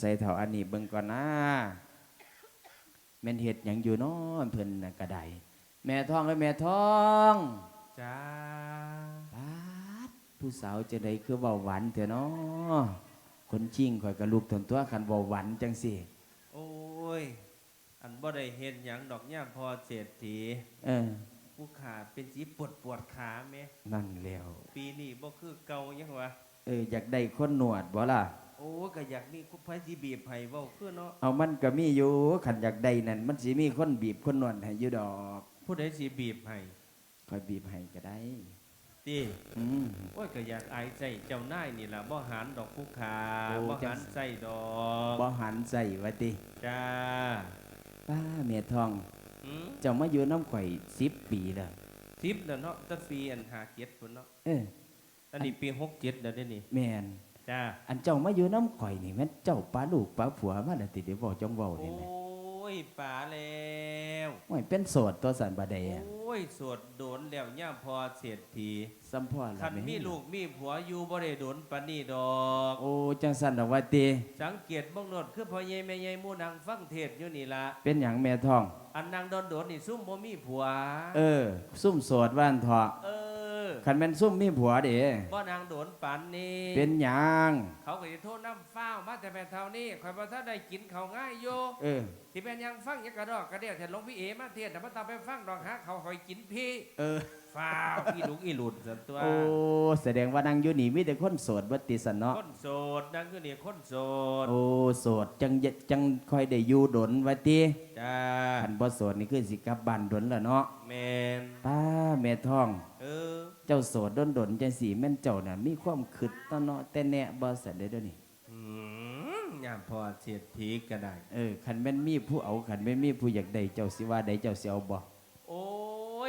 ใส่เท่าอันนี้เบิ่งก่อนนะแม่นเฮ็ดหยังอยู่เนาะเพิ่นน่ะก็ได้แม่ท้องเอ้ยแม่ท้องจ้าปาดผู้สาวจะได้คือเบาหวานเถอะเนาะคนจริงข่อยก็ลูกทนตัวคันเบาหวานจังสิโอ้ย อันบ่ได้เห็นหยังดอกย่ามพอเศรษฐีเออผู้ขาเป็นสีปวดปวดขาแม่นั่นแล้ว ปีนี้บ่คือเก่ายังวะเอออยากได้คนหนวดบ่ล่ะ โอ้ยก็อยากมีคุไผสิบีบให้เว้าคือเนาะเอามันก็มีอยู่ขันอยากได้นั่นมันสิมีคนบีบคนนวดให้อยู่ดอกผู้ใดสิบีบให้คอยบีบให้ก็ได้ติอืมโอ้ยก็อยากอายใจเจ้านายนี่ล่ะบ่หันดอกผู้ขาโอ้บ่จัหัง นใส่ดอกบ่หันใส่ว่าติจ้าป้าเมียทอง อืมเจ้ามาอยู่น้ำข่อยสิบปีแล้วทิปแล้วเนาะตั้งปีอัน57พุ่นเนาะเอออันนี้ปี67แล้วเด้นี่แม่น จ้าอันเจ้ามาอยู่น้ำข่อยนี่แม่นเจ้าป้าลูกป้าผัวมาแล้วติเดี๋ยวบอกจ้องเว้าโอนี่แหละ้ยป๋าแล้วโอ้ยเป็นโสดตัวสันบาดโออะ้ยสวดโดนแล้วย่ามพอเศรษฐีสัมพ่อละคันแมีลูกมีผัวอยู่บ่ได้โดนปานนี้ดอก โอ้จังสันดอกว่าติสังเกตเบ้างโนดคือพ่อใหญ่แม่ใหญ่หมู่นางฟังเทศน์อยู่นี่ล่ะเป็นหยังแม่ทอง อันนางโดนโดนๆนี่ซุ่มบ่มีผัว เออ ซุ่มโสดว่านเถาะ เออ คันแม่นซุ่มมีผัวเด้บ่นางโดนปานนี้เป็นหยังเขาก็สิโทษน้ำฟ้าวมาแต่แม่เท่านี้ข่อยบ่ทันได้กินข้าวง่ายอยู่เออ ที่เป็นหยังฟังหยังกระดอกกระเดี่ยวแต่หลวงพี่เอมาเทศน์แต่บ่ต้องไปฟังดอกฮะเขาคอยกินพี่เออ ฟ้าวอีหลุกอีหลุดสันตัวโอ้แสดงว่านางอยู่นี่มีแต่คนโสดบ่ติสันเนาะคนโสดนั่นคือนี่คนโสดโอ้โสดจังยจังค่อยได้อยู่ดนว่าติจ้าคันบ่โสดนี่คือสิกลับบ้านดนแล้วเนาะแมนป้าแม่ทอง เออ เจ้าโสดดนดนๆจังสีแม่นเจ้าน่ะมีความคิดตอนเนาะแต่แน่บ่สันเด้อเดี๋ยวนี้อืมยามพอเสียดทีก็ได้ เออคันแม่นมีผู้เอาคันแม่นมีผู้อยากได้เจ้าสิว่าได้เจ้าสิเอาบ่โอ้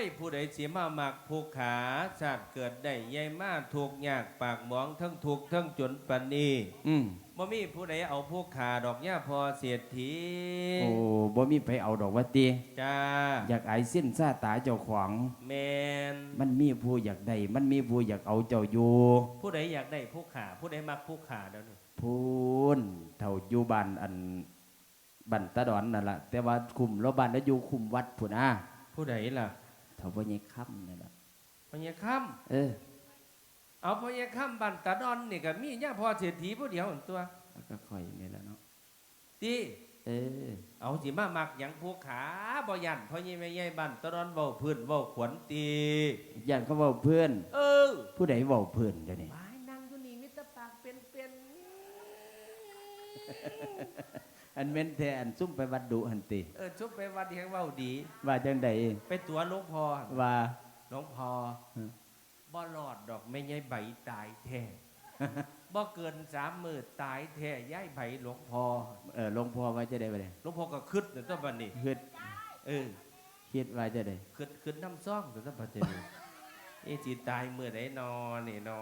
ย ผู้ใดเสียมามักผู้ขาชาติเกิดได้ใหญ่มาถูกยากปากหมองทั้งถูกทั้งจนปันนี้อืมบ่มีผู้ใดเอาผู้ขาดอกย่าพอเสียดทีโอ้บ่มีไผเอาดอกว่าติจ้าอยากอายสิ้นซาตาเจ้าของ แมนมันมีผู้อยากได้มันมีผู้อยากเอาเจ้าอยู่ผู้ใดอยากได้ผู้ขาผู้ใดมักผู้ขาเดี๋ยวนี้พูนเท่าอยู่บ้านอันบันตะดอนนั่นล่ะแต่ว่าคุมแล้วบ้านแล้วอยู่คุมวัดพุ่นอะผู้ใดล่ะ เท่าบ่ใหญ่ค่ำนั่นล่ะพญาค่เออำเอาพญาค่ำบันตาดอนนี่ก็มีย่าพอเสียดทีผู้เดียวหั่นตัวแล้วก็ค่อยนี่แหละเนาะตีเออเอาสิมามักหยังผู้ขาบ่ยันพราะยี่แม่ใหญ่บ้านตะดอนเว้าพื้นเว้าขวัญตีย่านเขาเว้าเพื่อน เออผู้ใดเว้าเพื่อนเดี๋ยวนี้วายนั่งอยู่นี่มิตรปากเป็นเป็น อันแม่นแต่อันซุ่มไปวัดดุหันติเออชุบไปวัดแห่งเว้าดี ว่าจังใดไปตัวหลวงพ่อว่า หลวงพ่ออืม บ่รอดดอกแม่ใหญ่ใบตายแท้บ่เกินสามมื้อตายแท้ย้ายไผหลวงพ่อเออหลวงพ่อว่าจะได้บ่ได้หลวงพ่อก็คิดแต่ตัวบัดนี้ คิดเออคิดว่าจะได้คิดคิดน้ำซ่องแต่ตัวบัดนี้ เอะสิตายมื้อใดนอนี่นอ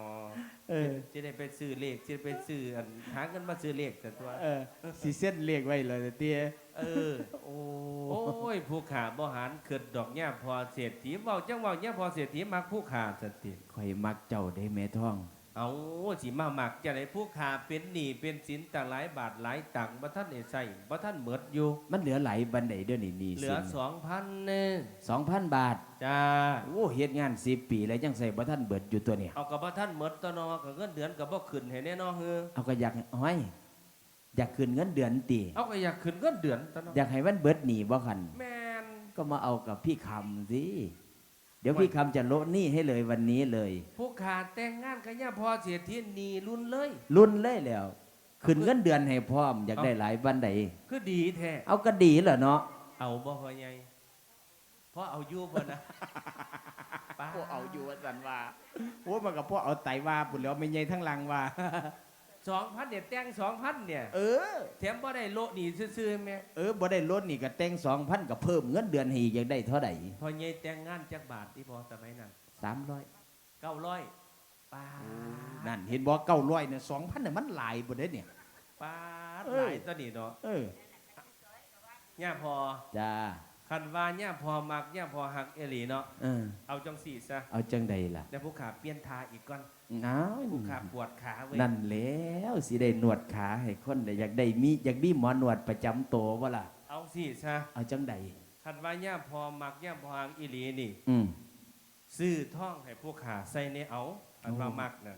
เออจะได้ไปซื้อเลขจะได้ไปซื้ออันหาเงินมาซื้อเลขแต่ตัวเออสิเส้นเลขไว้เลยเตี้ยเออ โอ้โอ้ยผู้ขาบ่หารเกิดดอกหญ้าพอเศรษฐีเว้าจังเว้าหญ้าพอเศรษฐีมักผู้ขาสติข่อยมักเจ้าได้แม่ท้อง เอาสิมามักจะได้ผู้ขาเป็นหนี้เป็นสินต่างหลายบาทหลายตังค์บ่ท่านได้ใส่บ่ท่านหมดอยู่ มันเหลือไหลบันไดเดี๋ยวนี้นี่เหลือ2,000เน่สองพันบาทจ้าโอ้เฮ็ดงานสิปีแล้วยังใส่บ่ทันเบิดอยู่ตัวเนี่ยเอากับบ่ท่านหมดตอนอก็เงินเดือนก็บ่ขึ้นให้แน่นอนเฮือเอาก็อยากห้อยอยากคืนเงินเดือนตีเอาก็อยากขึ้นเงินเดือนตอนออยากให้มันเบิดหนีบ่คันแม่นก็มาเอากับพี่คำสิ เดี๋ยวพี่คำจะโละหนี้ให้เลยวันนี้เลย ผู้ขาแต่งงานกับหญ้าพอเศรษฐีหนี้รุ่นเลย รุ่นเลยแล้วขึ้นเงินเดือนให้พร้อมอยากได้หลายบันไดคือดีแท้เอาก็ดีเหรอเนาะเอาบ่พ่อใหญ่เพราะเอาอยู่บ่นะป้าพวกเอาอยู่ว่าสันว่าโอ้มันกับพวกเอาไตว่าปุ่นแล้วไม่ใหญ่ทั้งหลังว่า สองพันเนี่ยแต่งสองพันเนี่ยเออแถมบ่ได้โลดหนีซื่อๆแม่เออบ่ได้ลดนี่ก็แต่งสองพันก็เพิ่มเงินเดือนให้อีกอยากได้เท่าไหร่พอใหญ่แต่งงานจักบาทที่พอสมัยนั้นสามร้อยเก้าร้อยป้านั่นเห็นบอกเก้าร้อยเนี่ยสองพันเนี่ยมันหลายบ่ได้เนี่ย ป้าเอหอลายตัวนี้เนาะเออ ย่าพอ จ้า คคันว่าเนี่ยพอมักเนี่ยพอหักเอหลีเนาะเออเอาจังสี่ซะเอาจังใดล่ะแต่ผู้ขาเปลี่ยนทาอีกก่อนเอ้าวผู้ขาปวดขาเว้ยนั่นแล้วสิได้นวดขาให้คนได้อยากได้มีอยากมีหมอนวดประจำตัวบ่ล่ะ เอาสี่ซะเอาจังใดคันว่าเนี่ยพอมักเนี่ยพอหักเอหลีนี่ อืม ซื้อท่องให้ผู้ขาใส่ในเอาคันว่ามักน่ะ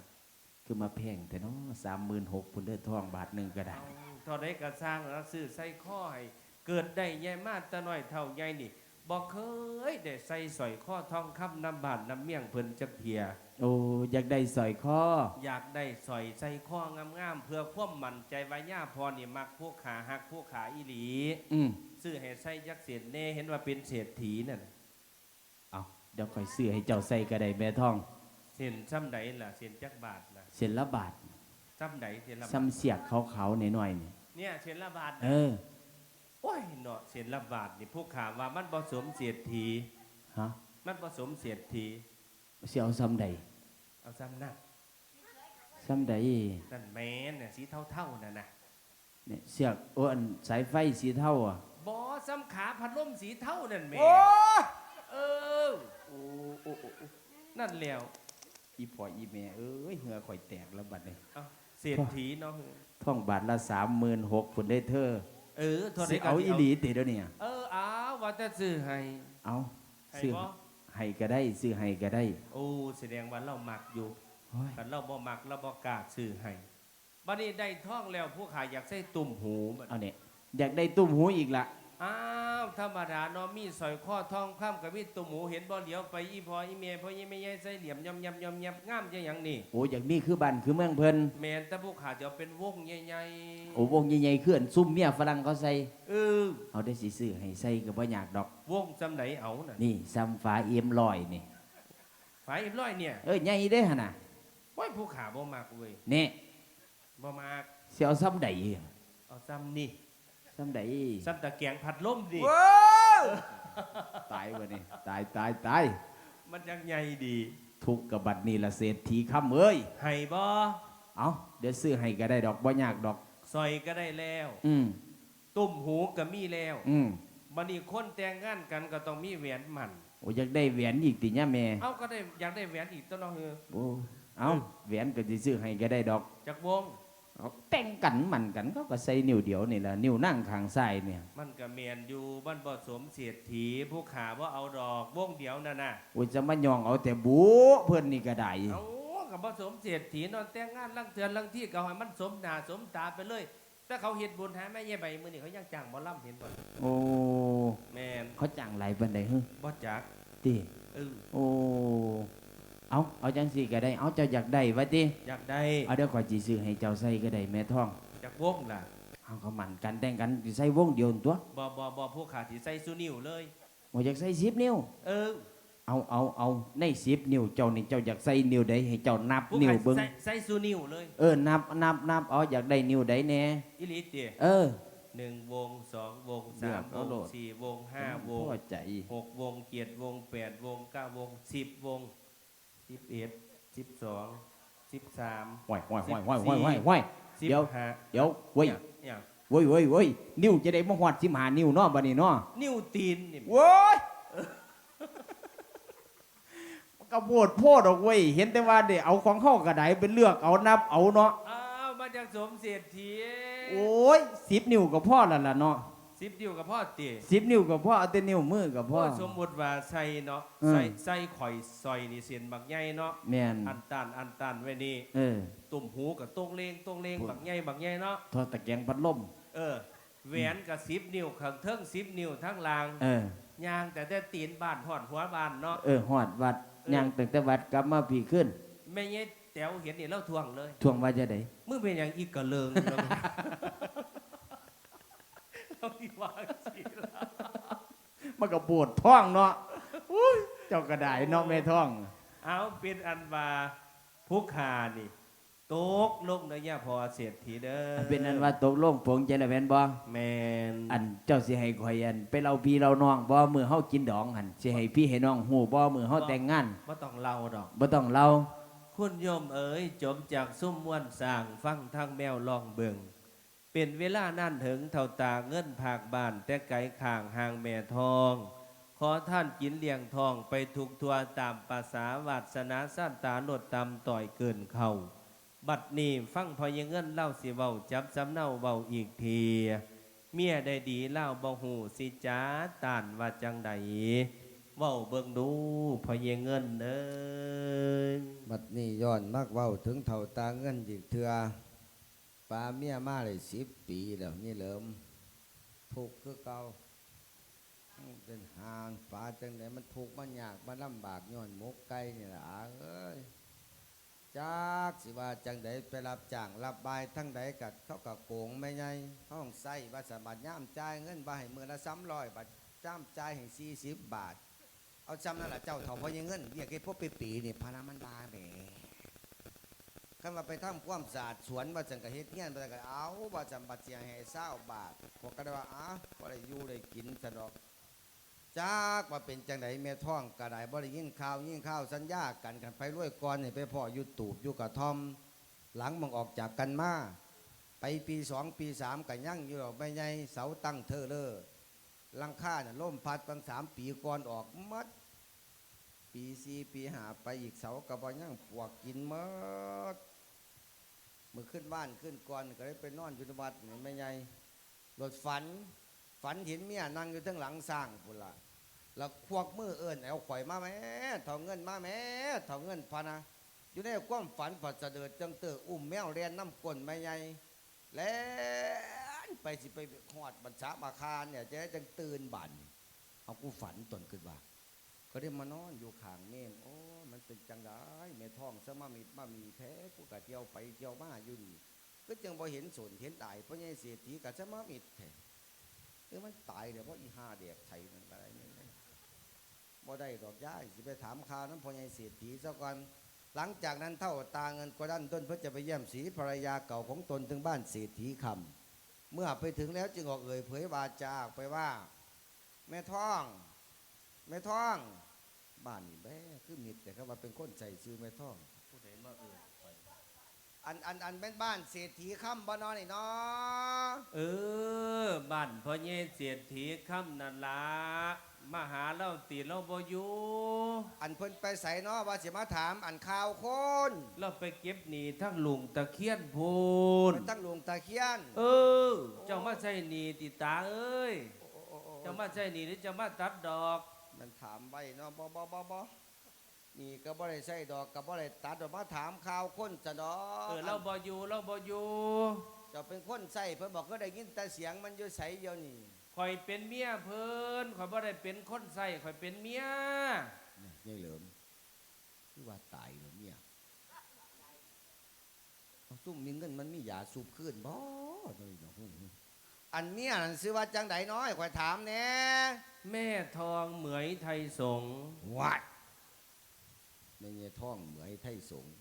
คือมาแพงแต่เนาะสามหมื่นหกพุ่นเด้อทองบาทหนึ่งก็ได้ เอาเท่าได้กระสร้างแล้วซื้อใส่ข้อให้ เกิดได้ใหญ่มากแต่น้อยเท่าใหญ่นี่บอกเคยได้ใส่สอยข้อทองคำน้ำบานน้ำเมี่ยงเพิ่นจักเทีย โอ้อยากได้สอยคออยากได้สอยใส่ข้องามๆเพื่อความมั่นใจว่าย่าพอนี่มักผู้ขาหักผู้ขาอีหลี อืมซื้อให้ใส่ยักษ์เศษเน่เห็นว่าเป็นเศรษฐีนั่นเอาเดี๋ยวค่อยซื้อให้เจ้าใส่ก็ได้แม่ทอง เส้นซ้ำใดล่ะเส้นจักบาทล่ะเส้นละบาทซ้ำใดเส้นละบาทซ้ำเสียกขาวๆหน่อยๆนี่เนี่ยเส้นละบาทเออ โอ้ยเนาะเส้นละบาทนี่ผู้ขาว่ามันผสมเศรษฐีฮะมันผสมเศรษฐีเสียเอาซ้ำใดเอาซ้ำนั่นซ้ำใดนั่นแม่นน่ะสีเท่าๆนั่นน่ะเนี่ยเสียกโอ้อันสายไฟสีเท่าอะบอซ้ำขาพัดลมสีเท่านั่นแม่เออโอ้โอ้โอ้โอ้นั่นแล้วอีพ่ออีแม่เอ้ยเหงือข่อยแตกแล้วบัดนี้เอาเศรษฐีเนาะท่องบาทละสามหมื่นหกพุ่นได้เธอ เออโทษสิได้ก็เอาสิอีหลีติเดี๋ยวนี้เออเอาว่าจะซื้อให้เอาให้ซื้อบ่ให้ก็ได้ซื้อให้ก็ได้โอ้แสดงว่าเรามักอยู่โอ้ยแต่เราบ่มักเราบ่กล้าซื้อให้บัดนี้ได้ท่องแล้วผู้ขายอยากใส่ตุ่มหูบัดเอาเนี่ยอยากได้ตุ้มหูอีกละ อ้าวธรรมดาเนาะมีสอยข้อทองคำกับมีตุ่มหูเห็นบ่เหลียวไปอีพออีเมพ่ออีเมยายใส่เหลี่ยมยำยำยำยำงามจังหยังนี่โอ้อยากมีคือบ้านคือเมืองเพิ่นแมนแต่ผู้ขาจะเอาเป็นวงใหญ่โอ้วงใหญ่ๆเคลื่อนซุ่มเมียฝรั่งเขาใส่ๆเออเอาได้สิซื้อให้ใส่ก็บ่อยากดอก วงจำไหนเอาน่ะนี่ซ้ำฟ้าเอี่ยมลอยนี่ฝายอีร้อยเนี่ยเอ้ยใหญ่เด้อหั่นน่ะว้ยผู้ขาบ่มักเว้ยนี่บ่มักสิเอาซ้ำใดเอาซ้ำนี่ ซ้ำใดซ้ำตะแกรงพัดลมดิตายบ่นี่ตายตายตายมันยังใหญ่ดี ทุกข์กับบัดนี้ละเศรษฐีค่ำเอ้ยให้บ่เอาเดี๋ยวซื้อให้ก็ได้ดอกบ่ยากดอกซอยก็ได้แล้ว อืมตุ่มหูก็มีแล้ว อืมบัดนี้คนแต่งงานกันก็ต้องมีแหวนหมันโอ้อยากได้แหวนอีกติเนี่ยแม่เอาก็ได้อยากได้แหวนอีกตัวเนาะเฮือโอ้เอาแหวนก็สิซื้อให้ก็ได้ดอกจักวง เอาแต่งกันมันกันเขาก็ใส่นิ้วเดียวนี่ล่ะนิ้วนั่งข้างซ้ายเนี่ยมันก็แมนอยู่บ้านบ่สมเศรษฐีผู้ขาว่าเอาดอกวงเดียวนั่นน่ะโอ้ยจะมายองเอาแต่บูเพิ่นนี่ก็ได้เอากับบ่สมเศรษฐีนอนแต่งงานลังเทือนลังที่ก็ให้มันสมหน้าสมตาไปเลยถ้าเขาเฮ็ดบุญหาแม่เย่ใบมื้อนี้เขายังจ้างบ่ล่ำเห็นบ่โอ้แม่นเขาจ้างหลายปานใดฮึบ่จักติเออโอ้ เอาเอาจังสี่ก็ได้ เอาเจ้าอยากได้ว่าติอยากได้เอาเดี๋ยวข่อยสิซื้อให้เจ้าใส่ก็ได้แม่ท้องจากวงล่ะเอาเขามันกันแต่งกันสิใส่วงเดียวนั่นตัวบ่บ่บ่ผู้ขาสิใส่สุนิ้วเลย บ่อยากใส่10นิ้ว เออเอาเอาเอาใน10นิ้วเจ้านี่เจ้าอยากใส่นิ้วใดให้เจ้านับผู้นิ้วขาเบิ่งใส่ใส่สุนิ้วเลยเออนับนับนับเอาอยากได้นิ้วใดแน่อีหลีเติเออ หนึ่งวงสองวงเลืสาอมกวเอางโลด สี่วงห้าวงพอใจ หกวงเจ็ดวงแปดวงเก้าวงสิบวง สิบเอ็ดสิบสองสิบสามห้อยห้อยห้อยห้อยห้อยห้อยห้อยสิบเดี๋ยวห้าเดี๋ยวเว้ยเนี่ยเว้ยเว้ยเว้ยนิ้วจะได้มาหอดสิหานิ้วเนาะบัดนี้เนาะนิ้วตีนนี่เว้ยกระโบดโพดออกเว้ยเห็นแต่ว่าเดี๋ยวเอาของเข้ากระไดเป็นเลือกเอานับเอาเนาะอ้าวมาจากสมเศรษฐีโอ้ยสิบนิ้วก็พ่อแล้วล่ะเนาะ สิบนิ้วกับพ่อตีสิบนิ้วก็พ่อเอาแต่นิ้วมือก็พ่อสมมติว่าใส่เนาะอืม ใส่ใส่ข่อยซอยนี่เสียนบักใหญ่เนาะแม่นอันตันอันตันไว้นี่เออ ตุ่มหูกับตรงเลงตรงเลงพูด บักใหญ่บักใหญ่เนาะทอดตะแกรงพัดลมเออแหวนกับสิบนิ้วข้างเทิงสิบนิ้วทั้งลางเออยางแต่แต่ตีนบ้านหอดหัวบ้านเนาะ เออหอดวัดเออ ย่างตั้งแต่วัดกลับมาพี่ขึ้นแม่เงี้ยแต๋วเห็นนี่เล่าทวงเลย ทวงว่าจะได้มึงเป็นอย่างอีกกระเลิงเราเราที่วางสิละมันก็ปวดท้องเนาะอุ้ยเจ้ากระไดเนาะแม่ท้อง เอาเป็นอันว่าผู้ขานี่ตกลงนะเนี่ยพอเศรษฐีเด้อเป็นอันว่าตกลงผงใจละแม่นบ่แมนอันเจ้าสิให้ข่อยอันไปเราพี่เราน้องบ่มือเฮากินดองหันสิให้พี่ให้น้องฮู้บ่มือเฮาแต่งงานไม่ต้องเล่าดอกบ่ต้องเล่าคุณโยมเอ๋ยจบจากซุ้มม่วนสร้างฟังทางแมวลองเบิง เป็นเวลานั่นถึงเท่าตาเงินผากบ้าน แต่ไกลข่างหางแม่ทอง ขอท่านกินเลี้ยงทองไปถูกทัวตามภาษาวาสนาสั้นตาโนดตำต่อยเกินเขาบัดนี้ฟังพอยเงินเล่าสิเว้าจับสำเนาเว้าอีกที เมียได้ดีเล่าบ่หูสิจ้าตานว่าจังใดเว้าเบิ่งดูพอยเงินเด้อบัดนี้ย้อนมักเว้าถึงเท่าตาเงินอีกเถื่อ ปลาเมียมาเลยสิบปีแล้วนี่เหลิมทุกข์คือเก่าเป็นห่างปลาจังไดมันทุกข์มันยากมันลำบากย้อนหมกไก่นี่ล่ะเอ้ยจากสิว่าจังไดไปรับจ้างรับบายทั้งใดกัดเขากับโกงไม่ไงห้องใส่บัตรสมัครย่ามจ่ายเงินบ่ให้มือละสามร้อยบาทจ้ามจ่ายให้สี่สิบบาท เอาจำนั่นแหละเจ้าเถ่าพอยังเงินเรียกไอ้พวกปีปีนี่พานามันบาแหม คันมาไปทำความสะอาดสวนว่าจังกะเฮ็ดเงี้ยนว่าจังกะเอาว่าจำบัตรเสียให้เศร้าบาทพวกก็ได้ว่าอ้าวบ่ได้อยู่ได้กินสะดอกจากว่าเป็นจังไดแม่ท้องกระไดบ่ได้ยินข่าวยินข่าวสัญญากันกันไปรวยก่อนนี่ไปพ่ออยู่ตูบอยู่กระท่อม หลังมึงออกจากกันมาไปปีสองปีสามกันยั่งอยู่ดอกไม่ใหญ่เสาตั้งเธอเลอลังค่าน่ะล่มพัดบางสามปีก่อนออกมัดปีสี่ปีหาไปอีกเสากระบอยังปวกกินหมด มือขึ้นบ้านขึ้นก่อนก็ได้ไปนอนอยู่ในวัดนี่ไม่ใหญ่รถฝัน ฝันเห็นเมียนั่งอยู่ทั้งหลังสร้างพุ่นละแล้วควักมือเอิญเอาข่อยมาแม่เท่าเงินมาแม่เท่าเงินพะนะอยู่ในความฝันผัดเสดิดจังเตออุ้มแมวเรียนน้ำกลนไม่ใหญ่แล้วไปสิไปหอดบรรษามาคารเนี่ยจะได้จังตื่นบันเอากูฝันตนขึ้นว่าก็ได้มานอนอยู่ข้างเมนโอ้น เป็นจังได้แม่ท้องซะมามีมามีแท้กูกะเที่ยวไปเที่ยวมาอยู่นี่ก็จังบ่เห็นสนเห็นตายเพราะไงเศรษฐีกะซะมามีแท้เออมันตายเดี๋ยวเพราะอีห้าเด็กไทยนั่นอะไรนี่บ่ได้ดอกย้ายสิไปถามข่าวนั้นพ่อใหญ่เศรษฐีซะก่อนหลังจากนั้นเท่าตาเงินก็ดันต้นเพื่อจะไปเยี่ยมสีภรรยาเก่าของตนถึงบ้านเศรษฐีคำเมื่อไปถึงแล้วจึงออกเอ่ยเผยวาจาไปว่า แม่ท้อง แม่ท้อง บ้านนี่แม่คือมิดแต่เขาว่าเป็นคนใส่ซื้อแม่ท้องผู้ใดมาเอ่ยข่อยอันอันอันเป็นบ้านเศรษฐีค่ำบ้านนอนนี่เนาะเออบ้านพ่อเยเสียทีค่ำนั่นละมาหาเล่าตีเราบ่อยู่อันเพิ่นไปใส่เนาะว่าสิมาถามอันข่าวคนเราไปเก็บหนีทั้งลุงตะเคียนพูนไปตั้งหลวงตาเคียน เออ เจ้ามาใส่หนีติตาเอ้ยโอ้โอ้โอ้เจ้ามาใส่หนีหรือเจ้ามาตัดดอก มันถามไว้เนาะบ่บ่บ่บ่นี่ก็บ่ได้ใส่ดอกก็บ่ได้ตัดออกมาถามข่าวคนจะดอกเออเราบ่อยู่เราบ่อยู่เจะเป็นคนใส่เพิ่นบอกก็ได้ยินแต่เสียงมันอยู่ใสเดียวนี่ข่อยเป็นเมียเพิ่นข่อยบ่ได้เป็นคนใส่ข่อยเป็นเมียนี่เหลิมคือว่าตายแล้วเนี่ยเอาซุ่มมีเงินมันมียาสูบขึ้นบ่เลยเนาะ อันเมียนั่นซื้อว่าจังไดน้อยข่อยถามแหน่แม่ทองเหมยไทยสงฆ์วัดไม่เงี้ยท่องเหมือยไทยสงฆ์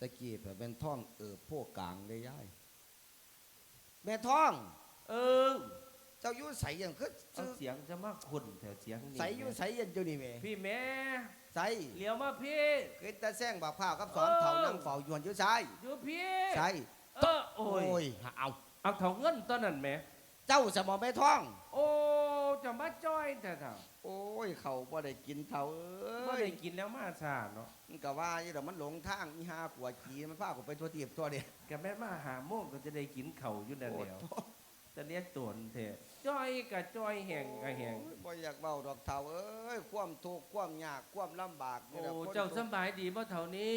ตะกี้เผื่อเป็นท่องเออพวกกลางได้ย่ายแม่ท่อง เออเจ้าอยู่ใสอย่างคือเอาเสียงจะมาขุนแต่เสียงนี่ใสอยู่ใสอยันอยู่นี่แม่พี่แม่ใสเหลียวมาพี่คือตาแซงบ่าวข้าวกับสอนเออเผานั่งเฝ้าอยวนอยู่ใสอยู่พี่ใสเออโอ้ยเอาเอาเถาเงินตอนนั้นแหม่ เจ้าสมอแม่ท่อง โอ้จะมาจ้อยแต่เถาโอ้ย เขาบ่ได้กินเท่าเอ้บ่ยได้กินแล้วมาซาเนาะมันก็ว่าอยู่ดอกมันหลงทางอีหาขวดขี่มันพากูไปทั่วเทียบทั่วเดียแกแม่มาหาโมงก็จะได้กินเข่าวอยู่นั่นโอ้แหล้วโหจะเรียกตวนเถอะจ้อยกับจ้อยแห่งกับแห่งโอ้ยบ่อยากเบาดอกเท่าเอ้ย ความทุกข์ความยากความลำบากโอ้นี่แหละคนเจ้าทุสกข์บายดีบ่เท่านี้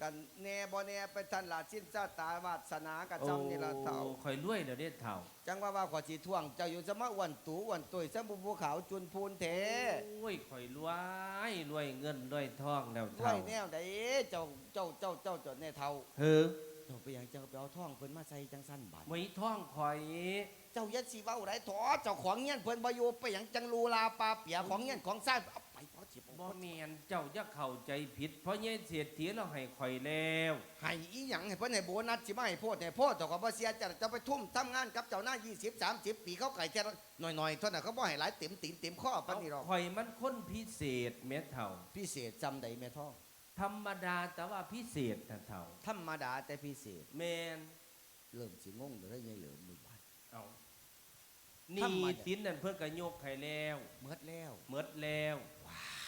กันแน่บ่แน่ไปทันลาสิ้นชาตาวาสนากับจำนี่ละเท่าโอ้ข่อยรวยเดี๋ยวนี้เท่าจังว่าว่าขอสีท่วงเจ้าอยู่สมะอ้วันตูอ้วันตุยสมบูภูเขาจุนพูนเถโอ้ยข่อยรวยรวยเงินรวยทองแล้วด้วเท่ายแนวใดเจ้าเจ้าเจ้าเจ้าเจ้าแน่เท่าเฮ้อเจ้าไปหยังเจ้าไปเอาท่องเพิ่นมาใส่จังสั้นบาดไว้ทองข่อยเจ้ายัดสีเว้าไรถอเจ้าของเงี้ยนเพิ่นบ่อยู่ไปหยังจังลูลาปลาเปียของเงี้ยนของซ่า นเอาไปพอสิบ่แม่นเจ้าอย่าเข้าใจผิด เพราะเยเสียทีเราให้ข่อยแล้วให้อีหยังให้เพิ่นให้โบนัสสิมาให้โพดให้โพดเจ้าก็บ่เสียจะจะไปทุ่มทำงานกับเจ้าหน้า20 30 ปีเขาไก่แค่หน่อยๆเท่านั้นเขาบ่ให้หลายเต็มตีนเต็มข้อปานนี้หรอกข่อยมันคนพิเศษแม่เท่า พิเศษจำใดแม่ท้องธรรมดาแต่ว่าพิเศษนะเท่า ธรรมดาแต่พิเศษแมนเริ่มสิงงเด้อยายเหลิมมือบาดนี่ทำมาสินนั่นเพิ่นก็ยกให้แล้วเมิดแล้วเมดแล้ว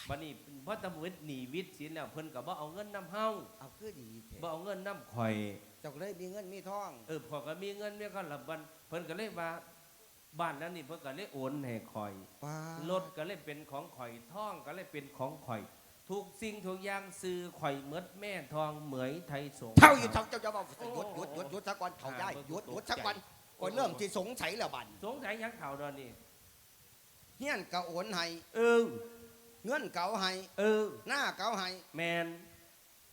บัดนี้พอตำรวจหนีวิทย์สินแล้วเพิ่นก็บ่เอาเงินนํเฮาเอาคือดีแท้บ่เอาเงินนํข่อยเจ้าก็เลยมีเงินมีทองเออพอก็มีเงินมีก็ละบันเพิ่นก็เลยว่าบ้านนั้นนี่เพิ่นก็เลยโอนให้ข่อยป้ารถก็เลยเป็นของข่อยท่องก็เลยเป็นของข่อยทุกสิ่งทุกอย่างซื้อข่อยเมดแม่ทองเหมยไทยสงฆ์เท่าอยู่เท่าเจ้าจะบอกโอ้หยุดหยุดหยุดหยุดสักวันเท่าได้อ่าหยุดหยุดตกใจสักวันก่อนเริ่มที่สงสัยแล้วบัดสงสัยหยังข่าวดอนนี่เฮียนก็โอนให้เออ เงินเก่าให้เออ หน้าเก่าให้แมน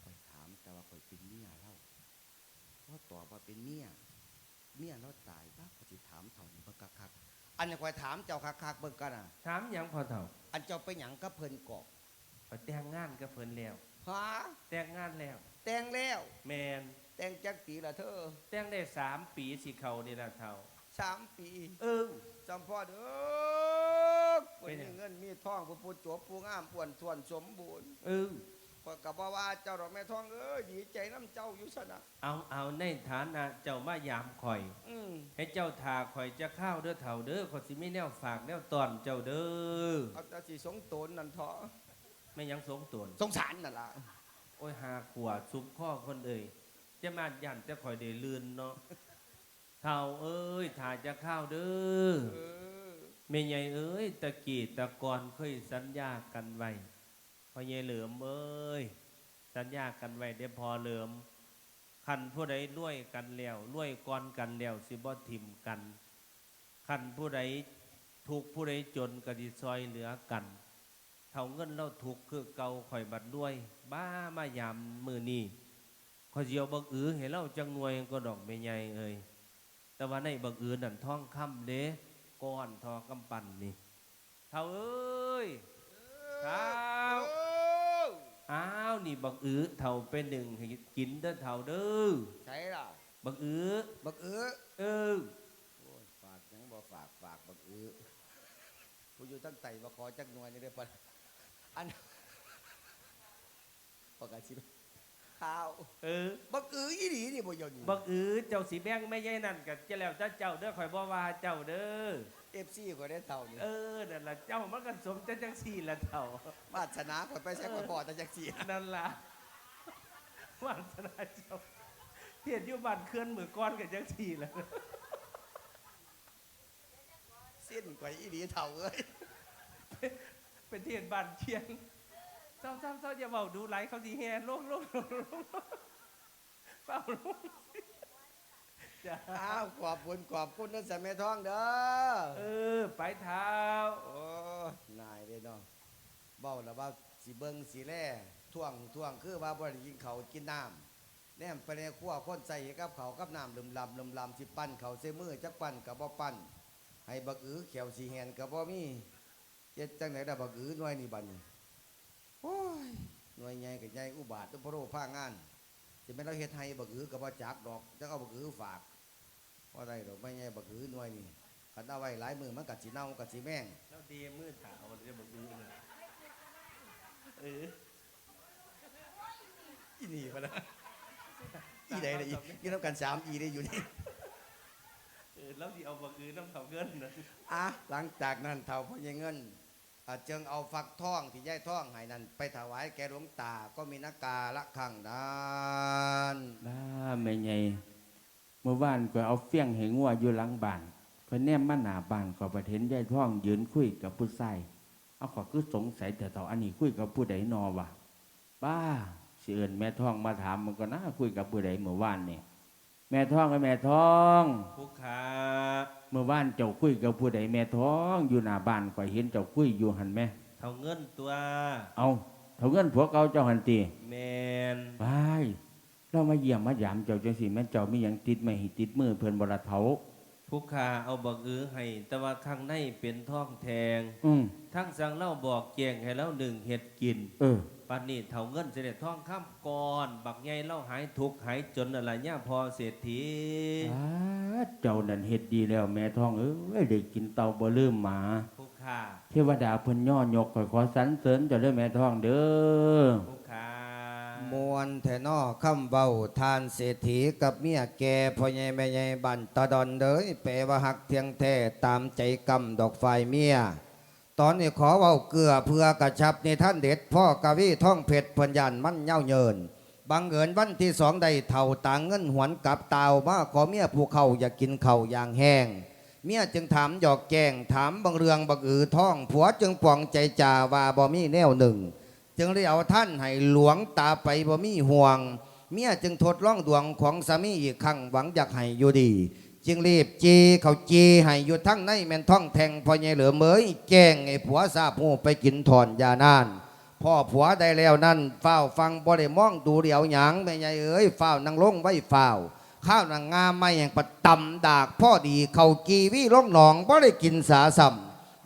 คอยถามแต่ว่าคอยเป็นเมียเล่าเพราะตอบว่าเป็นเมียเมียเราตายบ้าก็สิถามเท่านี้เบิ่งคักๆอันนี้คอยถามเจ้าคักๆเบิ่งกันอะถามหยังพอเฒ่าอันเจ้าไปหยังก็เพิ่นกอกข่อยแต่งงานกับเพิ่นแล้ว ฮะแต่งงานแล้ว แต่งแล้ว แมนแต่งจักปีละเธอแต่งได้สามปีสิเขานี่ละเฒ่าสามปี เออจำพ่อเด้อ เป็เป็นนหยังเงินมีทองผู้ผู้จบผู้งามป่วนส่วนสมบูรณ์เออข้อยก็บ่ว่าเจ้าดอกแม่ทองเอ้ยดีใจน้ำเจ้าอยู่ซะนะเอาเอาในฐานะเจ้ามายามข่อยอืมให้เจ้าทาข่อยจะข้าวเด้อเถ่าเด้อขอยสิไม่แนวฝากแนวตอนเจ้าเด้อเอาแต่สิสงตนนั่นเถอะไม่ยังสงตนสงสารนั่นล่ะโอ้ยหาขวดซุปข้อคนเอ่ยจะมายันจะข่อยได้ลืนเนาะเถ่าเอ้ยถ่าจะข้าวเด้อ เม่ใหญ่เอ้ยตะกี้ตะกอนเคยสัญญากันไว้พอใหญ่เหลิมเอ้ยสัญญากันไว้ได้พอเหลิมคันผู้ใดรวยกันแล้วรวยก่อนกันแล้วสิบ่ทิมกันคันผู้ใดถูกผู้ใดจนก็สิซอยเหลือกันเท่าเงินเราถูกคือเก่าข่อยบัดด้วย บ้ามายามมือนี้ข่อเจียวบักอือให้เราจังหน่วยก็ดอกไม่ใหญ่เอ้ยแต่ว่าในบักอือนั่นท้องคำเด้ ก้อนทอกำปั่นนี่เท่าเอ้ยครับเอออ้าวนี่บักอือเท่าเป็นหนึ่งให้กินเด้อเท่าเด้อใช่ล่ะบักอือบักเอื้อเออโอ้ยฝากหยังบ่ฝากฝากบักเอื้อผู้อยู่ตั้งไตบ่ขอจักหน่วยนี่ได้ปะอันปกติข้าวเออบักเอื้ออีหลีนี่บ่ยอมบักอือเจ้าสีแบงไม่ใช่นั่นกับจะแล้วจะเจ้าเด้อข่อยบ่ว่าเจ้าเด้อ เอฟซีก็ได้เท่านี่เออนั่นล่ะเจ้ามันก็สมจะจังสี่ละเท่า วาสนาข่อยไปใช้ข่อยพอแต่จักซี่นั่นล่ะวาสนาเจ้าเห็นอยู่บ้านเคลื่อนมือก้อนกับจังสี่ละสิ้นข่อยอีหลีเท่าเอ้ยเป็นเทียนบ้านเชียงเศร้าเศร้าเศร้าอย่าเบาดูไหลเขาสีแห่โลกโลกโลกโลกเฝ้าลูก จ้าอ้าวขอบคุณขอบคุณนั่นสแม่ท้องเด้อเออ ไปเท้าโอ้ยนายเด้เนาะเบ้าแล้วว่าสิเบิงสิแล่ท่วงท่วงคือว่าบ่ได้กินข้าวกินน้ำแนมไปในครัวคนใส่กับเขาวกับน้ำลืมลำลืมลำสิปั้นเขาวใส่มือจักปั้นกับบ่ปั้นให้บักอือแขวสีแหนกับบ่มีเจ็ดจังไหนได้บักอือหน่วยนี่บัดนี้โอ้ยหน่วยใหญ่กับใหญ่อุบาทตุพโรผ้างานสิแม่นเราเฮ็ดให้บักอือกับบ่จักดอกจังเอาบักอือฝาก ว่าได้ดอกไม่ใหญ่บักอือหน่วยนี่คันเอาไว้หลายมือมันกัดสิเน่ากัดสิแม่งแล้วดีมือถาวจะบอกดูเลยเอออีนี่ปะนะอีใดเลยอียี่น้ำกันสามอีได้อยู่นี่เออแล้วที่เอาบักอือน้ำเขาเงินนะอะหลังจากนั้นเท่าพ่อใหญ่เงินอะจึงเอาฟักทองที่ย่ายทองให้นั้น ไปถวายแก่หลวงตาก็มีนักกาละขังดานบ้าแม่ใหญ่ เมื่อวานก็เอาเฟี้ยงให้งัวอยู่หลังบ้านก็แนมมาหน้าบ้านก็ไปเห็นยายท่องยืนคุยกับผู้ชายเอาขอคือสงสัยแต่ต่ออันนี้คุยกับผู้ใดนอวะบ้าสิเอินแม่ท่องมาถามมันก็น่าคุยกับผู้ใดเมื่อวานนี่แม่ท่องกับแม่ท่องผู้ขาเมื่อวานเจ้าคุยกับผู้ใดแม่ท้องอยู่หน้าบ้านก็เห็นเจ้าคุยอยู่หันแม่เท่าเงินตัว เอาเท่าเงินผัวเก่าเจ้าหันตีแมนไป เรามาเยี่ยมมายามเจ้าจังสิแม่นเจ้ามีหยังติดไม่ให้ติดมือเพิ่นบ่ละเถาผู้ขาเอาบักอือให้ แต่ว่าข้างในเป็นทองแทงอืมทั้งสั่งเล่าบอกแจงให้เล่าหนึ่งเห็ดกินเออ ปันนี้เท่าเงินเสด็จทองข้ามก่อน บักใหญ่เล่าหายทุกข์หายจนอะไรเนี่ยพอเศรษฐีอ้าเจ้านั่นเฮ็ดดีแล้วแม่ท้องเอ้ยได้กินเตาบ่ลืมหมา ผู้ขาเทวดาเพิ่นย่อยกขอยขอสรรเสริญเจ้าเด้อแม่ท้องเด้อ ผู้ขาอ มวนแทนอคำเบาทานเศรษฐีกับเมียแก่พ่อใหญ่แม่ใหญ่บันตะดอนเด้ยแปลว่าหักเทียงแท้ตามใจกำดอกไฟเมีย ตอนนี้ขอเว้าเกลือเพื่อกระชับในท่านเด็ดพ่อกะวีท่องเพชรเพันยันมั่นเย่าเยินบังเอิญวันที่สองได้เท่าต่างเงินหวนกับตาวมาขอเมียผู้เขาอยากกินเขาอย่างแห้งเมียจึงถามหยอกแกงถามบางเรืองบังอือท่อง ผัวจึงปองใจจ่าว่าบ่มีแนวหนึ่ง จึงได้เอาท่านให้หลวงตาไปบ่มีห่วง เมียจึงทดลองดวงของสามีอีกครั้งหวังอยากให้อยู่ดี จึงรีบเจีเขาจีให้อยู่ทั้งในแม่นท่องแทงพอใหญ่เหลือเมยแจ้งไอ้ผัวทราบหูไปกินถอนยานานพ่อผัวได้แล้วนั่นเฝ้าวฟังบ่ได้มองดูเดียวหยังแม่ใหญ่เอ้ยเฝ้าวนั่งลงไว้เฝ้าวข้าวนางงามไม่แห่งประตำดากพ่อดีเขากีวิลงหนองบ่ได้กินสาสัม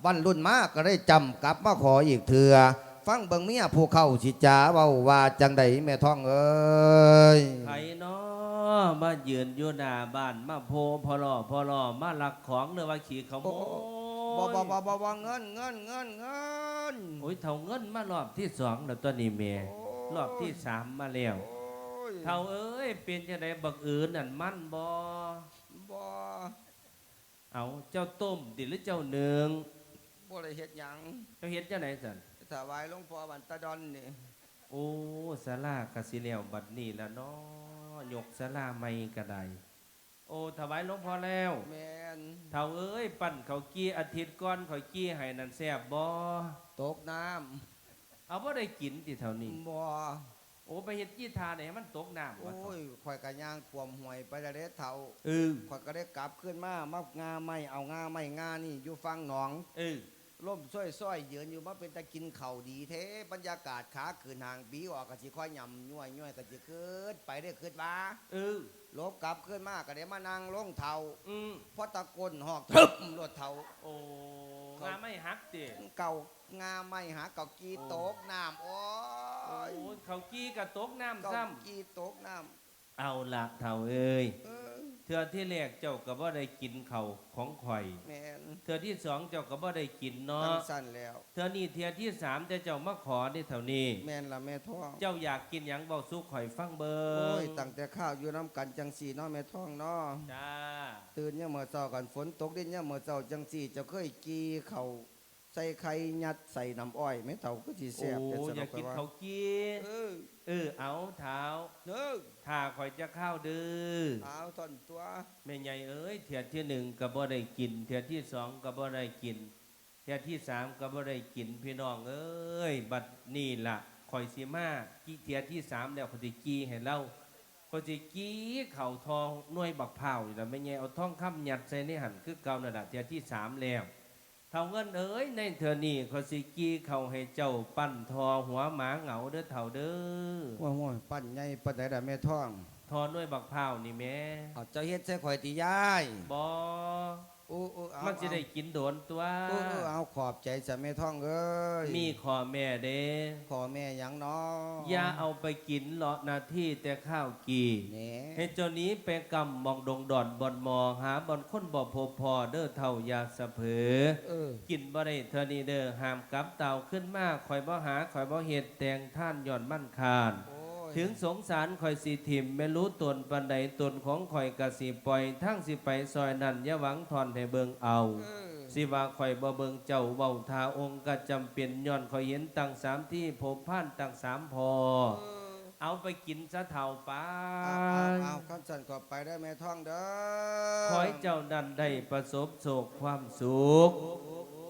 วันรุ่นมากก็ได้จำกลับมาขออีกเถื่อ ฟังเบิ่งเมียผู้เข้าสิจาเว้าว่าจังใดแม่ท้องเอ้ยไผเนาะมายืนอยู่หน้าบ้านมาโพพอลอพอลอมาลักของหรือว่าขี่ขโมยบ่บ่บ่บ่บ่เงินเงินเงินเงินโอ้ยเท่าเงินมารอบที่สองแล้วตัวนี้เมียรอบที่สามมาแล้วโอ้ยเท่าเอ้ยเป็นจะไดบักอื่นนั่นมันบ่บ่เอาเจ้าต้มดิหรือเจ้าเนืองบ่ได้เฮ็ดหยังเจ้าเฮ็ดจังไหนสัน ถวายหลวงพ่อบันตะดอนนี่โอ้สาลากสิแล้วบัดนี้ละเนาะยกสาลาไม่กระไดโอ้ถวายหลวงพ่อแล้วแม่นเท่าเอ้ย ปั่นเขาวกี้อาทิตย์ก่อนเขาวกี้ให้นั่นแซ่บบ่ตกน้เอาบ่ได้กินที่เท่านี้ำบ่โอ้ไปเฮ็ดกี้ทาเนี่ยให้มันตกน้ำโอ้ว่ายข่อยกะย่างความห่วยไปแล้วเด้เฒ่าเออข่อยก็ได้กลับขึ้นมา มางาไม่เอางาไม่งานี่อยู่ฟังหนองเออ ล่มซ้อยๆยืนอยู่มาเป็นตะกินข้าวดีเท้บรรยากาศขาขึ้นห่างบีออกก็สิค่อยย่ำย่วยย่วยก็สิขึ้นไปได้ขึ้นว่าเออลบกลับขึ้นมาก็ได้มานั่งลงเฒ่าอืมเพราะตะกนหอกทึบรถเฒ่าโอ้งาไม่หักติเก่างาไม่หาเก่ากีโตกน้ำโอ้โอ้ยเขาวกี้ก็ตกน้ำเก่าซ้กีโตกน้ำเอาละเท่าเอ้ยำเออ เทื่อที่แรกเจ้าก็บ่ได้กินข้าวของข่อย แม่นเทื่อที่สองเจ้าก็บ่ได้กินทั้เนาะงสั้นแล้วเทื่อนี้เทื่อที่สามแต่เจ้ามาขอได้เท่านี้ แม่นละแม่ท้อง เจ้าอยากกินหยังเบาสู้ข่อยฟังเบิโอ้งยตั้งแต่ข้าวอยู่น้ำกันจังสีเนาะแม่ท้องเนาะจ้าตื่นเนี่ยามมื่อเช้ากันฝนตกดินเนี่ยามมื่อเช้าจังสีเจะเคยกีเขาว ใส่ไข่ยัดใส่น้ำอ้อยแม่เฒ่าก็สิโอ้แซ่บแต่สอยากไปกินว่าข้าวกี้เออเออเอาเท้าเออถ้าข่อยจะเข้าวดื้อเอาท่อนตัวแม่ใหญ่เอ้ยเทียที่หนึ่งก็บ่ได้กินเทียที่สองก็บ่ได้กินเทียที่สามก็บ่ได้กินพี่น้องเอ้ยบัดนี่ล่ะข่อยสิมากี้เทียที่สามแล้วข่อยสิกี้ให้เราข่อยสิกี้เข่าทองหน่วยบักเผาวนี่ล่ะแม่ใหญ่เอาทองคำยัดใส่ในหันคือเก่านั่นล่ะเทียที่สามแล้ว เท่าเงินเอ้ยในเทือนี่ข่อยสิกี้เข้าให้เจ้าปั้นทอหัวหมาเหงาเด้อเท่าเด้อว่าห้วยปั้นใหญ่ปั้นไหนล่ะแม่ท้อง ทอหน่วยบักเผาวนี่แม่เอาเจ้าเฮ็ดใส่ข่อยติยายบ่ โอ้โอ้เอามันจะได้กินโดนตัวโอ้โอ้เอาขอบใจจะแม่ท้องเอ้ยมีขอแม่เด้ขอแม่หยังเนาะอย่าเอาไปกินเลาะหนาที่แต่ข้าวกีแหน่ให้เจ้านี้ไปกำมองดงดอนบอนมองหาบอนค้นบ่พบพอเด้อเท่ายาสะเพอเออกินบ่ได้เท่านี้เด้อห้ามกลับเต่าขึ้นมาคอยบ่หาคอยบ่เห็ดแตงท่านย่อนมั่นคาน โอ้ย ถึงสงสารคอยสิทิมไม่รู้ตนปันใดตนของคอยกะสิปล่อย ทั้งสิไปซอยนั่นอย่าหวังทอนให้เบิงเอาเออสิว่าข่อยบ่เบิงเจ้าเว้าทาองค์ก็จำเป็นย้อนข่อยเห็นตั้งสามที่พบผ่านตั้งสามพอเออเอาไปกินซะเท่าไปเอาเอาเอาขั้นสันก็ไปได้แม่ท้องเด้อขอให้เจ้าดันได้ประสบโศกความสุข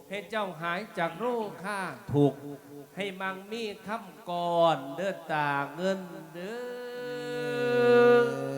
ให้เจ้าหายจากโรคข้าถูก ให้มังมีคำก่อนเดินตาเงินเด้อ